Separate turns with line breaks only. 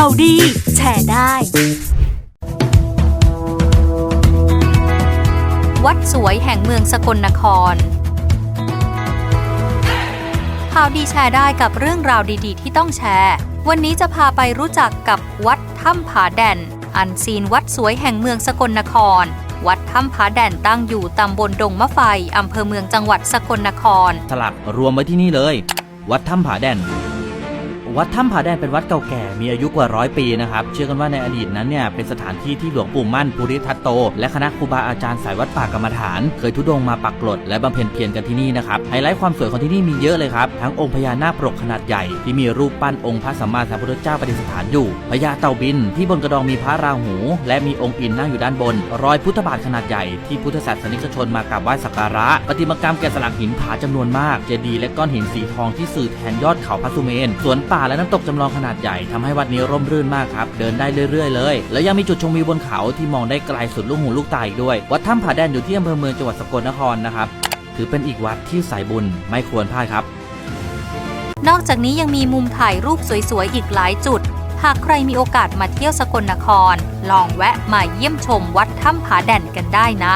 ข่าวดี แชร์ได้
วัดสวยแห่งเมืองสกลนคร ข่าวดีแชร์ได้กับเรื่องราวดีๆ ที่ต้องแชร์ วันนี้จะพาไปรู้จักกับวัดถ้ำผาแด่นอันซีนวัดสวยแห่งเมืองสกลนครวัดถ้ำผาแด่นตั้งอยู่ตำบลดงมะไฟ อำเภอเมืองจังหวัดสกลนคร
สลักรวมไว้ที่นี่เลย วัดถ้ำผาแดน วัดถ้ำผาแดนเป็นวัดเก่าแก่มีอายุกว่าร้อยปีนะครับเชื่อกันว่าในอดีตนั้นเนี่ยเป็นสถานที่ที่หลวงปู่มั่นภูริทัตโต และคณะครูบาอาจารย์สายวัดป่ากรรมฐาน เคยทุดงมาปักกลดและบำเพ็ญเพียรกันที่นี่นะครับไฮไลท์ความสวยของที่นี่มีเยอะเลยครับทั้งองค์พญานาคปรกขนาดใหญ่ ที่มีรูปปั้นองค์พระสัมมาสัมพุทธเจ้าประดิษฐานอยู่พญาเต่าบิน ที่บนกระดองมีพระราหู และมีองค์อินนั่งอยู่ด้านบน รอยพุทธบาทขนาดใหญ่ที่พุทธศาสนิกชนมากราบไหว้สักการะประติมากรรมแกะสลักหินผาจำนวนมากเจดีย์และก้อนหินสีทองที่สื่อแทนยอดเขาพระสุเมนสวนป่าและน้ำตกจำลองขนาดใหญ่ทำให้วัดนี้ร่มรื่นมากครับ เดินได้เรื่อยๆเลย แล้วยังมีจุดชมวิวบนเขาที่มองได้ไกลสุดลูกหูลูกตาอีกด้วย วัดถ้ำผาแดนอยู่ที่อำเภอเมืองจังหวัดสกลนครนะครับ ถือเป็นอีกวัดที่สายบุญไม่ควรพลาดครับ
นอกจากนี้ยังมีมุมถ่ายรูปสวยๆอีกหลายจุด หากใครมีโอกาสมาเที่ยวสกลนคร ลองแวะมาเยี่ยมชมวัดถ้ำผาแด่นกันได้นะ